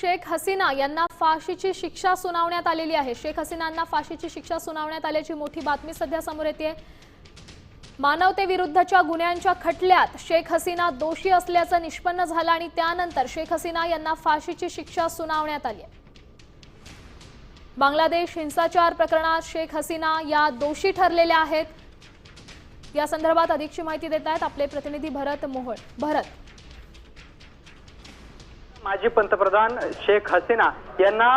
शेख हसीना यांना फाशीची शिक्षा सुनावण्यात आलेली आहे. शेख हसीनांना फाशीची शिक्षा सुनावण्यात आल्याची मोठी बातमी सध्या समोर येते मानवतेविरुद्धच्या गुन्ह्यांच्या खटल्यात शेख हसीना दोषी असल्याचं निष्पन्न झालं आणि त्यानंतर शेख हसीना यांना फाशीची शिक्षा सुनावण्यात आली आहे. बांगलादेश हिंसाचार प्रकरणात शेख हसीना या दोषी ठरलेल्या आहेत. या संदर्भात अधिकची माहिती देत आहेत आपले प्रतिनिधी भरत मोहोळ. भरत माजी पंतप्रधान शेख हसीना यांना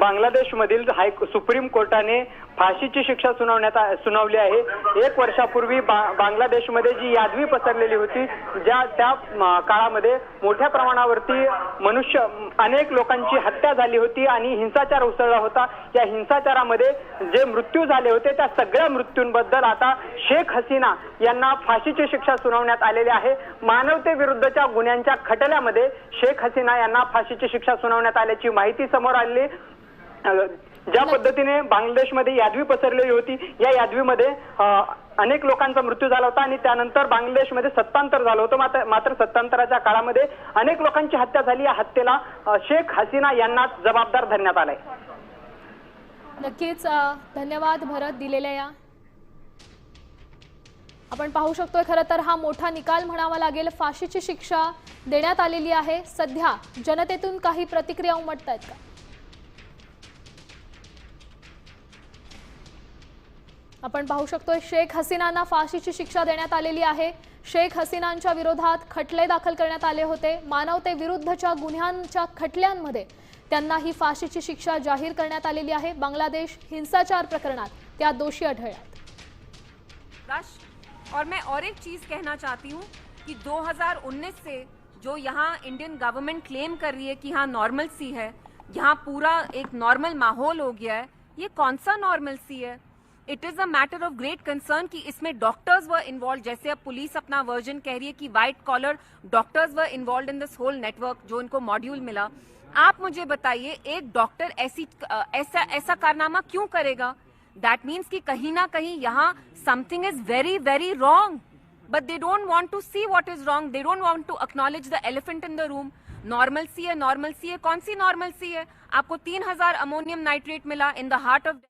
बांगलादेशमधील हाय सुप्रीम कोर्टाने फाशीची शिक्षा सुनावण्यात सुनावली आहे. एक वर्षापूर्वी बा- बांगलादेशमध्ये जी यादवी पसरलेली होती ज्या त्या काळामध्ये मोठ्या प्रमाणावरती मनुष्य अनेक लोकांची हत्या झाली होती आणि हिंसाचार उसळला होता. या हिंसाचारामध्ये जे मृत्यू झाले होते त्या सगळ्या मृत्यूंबद्दल आता शेख हसीना यांना फाशीची शिक्षा सुनावण्यात आलेली आहे. मानवतेविरुद्धच्या गुन्ह्यांच्या खटल्यामध्ये शेख हसीना यांना फाशीची शिक्षा सुनावण्यात आल्याची माहिती समोर आली. ज्या पद्धतीने बांगलादेशमध्ये यादवी पसरलेली होती या यादवीमध्ये अनेक लोकांचा मृत्यू झाला होता आणि त्यानंतर बांगलादेशमध्ये सत्तांतर झालं होतं. मात्र मात्र सत्तांतराच्या काळामध्ये अनेक लोकांची हत्या झाली. या हत्येला शेख हसीना यांना जबाबदार धरण्यात आलाय. नक्कीच धन्यवाद भरत दिलेल्या या. आपण पाहू शकतोय खरं तर हा मोठा निकाल म्हणावा लागेल. फाशीची शिक्षा देण्यात आलेली आहे. सध्या जनतेतून काही प्रतिक्रिया उमटत आहेत का? आपण पाहू शकतोय शेख हसीनांना फाशीची शिक्षा देण्यात आलेली आहे. शेख हसीनांच्या विरोधात खटले दाखल करण्यात आले होते. मानवतेविरुद्धच्या गुन्ह्यांच्या खटल्यांमध्ये त्यांना ही फाशीची शिक्षा जाहीर करण्यात आलेली आहे. बांगलादेश हिंसाचार प्रकरणात त्या दोषी आढळल्यात. और मैं और एक चीज कहना चाहती हूँ कि 2019 से जो यहाँ इंडियन गवर्नमेंट क्लेम कर रही है कि यहाँ नॉर्मल सी है यहाँ पूरा एक नॉर्मल माहौल हो गया है ये कौन सा नॉर्मल सी है? It is a matter of great concern कि इसमें डॉक्टर्स व इन्वॉल्व जैसे अब पुलिस अपना वर्जन कह रही है कि white collar doctors were involve in this whole network जो इनको मॉड्यूल मिला। आप मुझे बताइए, एक डॉक्टर ऐसी, ऐसा ऐसा कारनामा क्यों करेगा? दैट मीन्स कि कहीं ना कहीं यहाँ something is very very wrong but they don't want to see what is wrong they don't want to acknowledge the elephant in the room normal C है नॉर्मल सी है कौन सी नॉर्मल सी है आपको तीन हज़ार अमोनियम नाइट्रेट मिला इन द हार्ट ऑफ़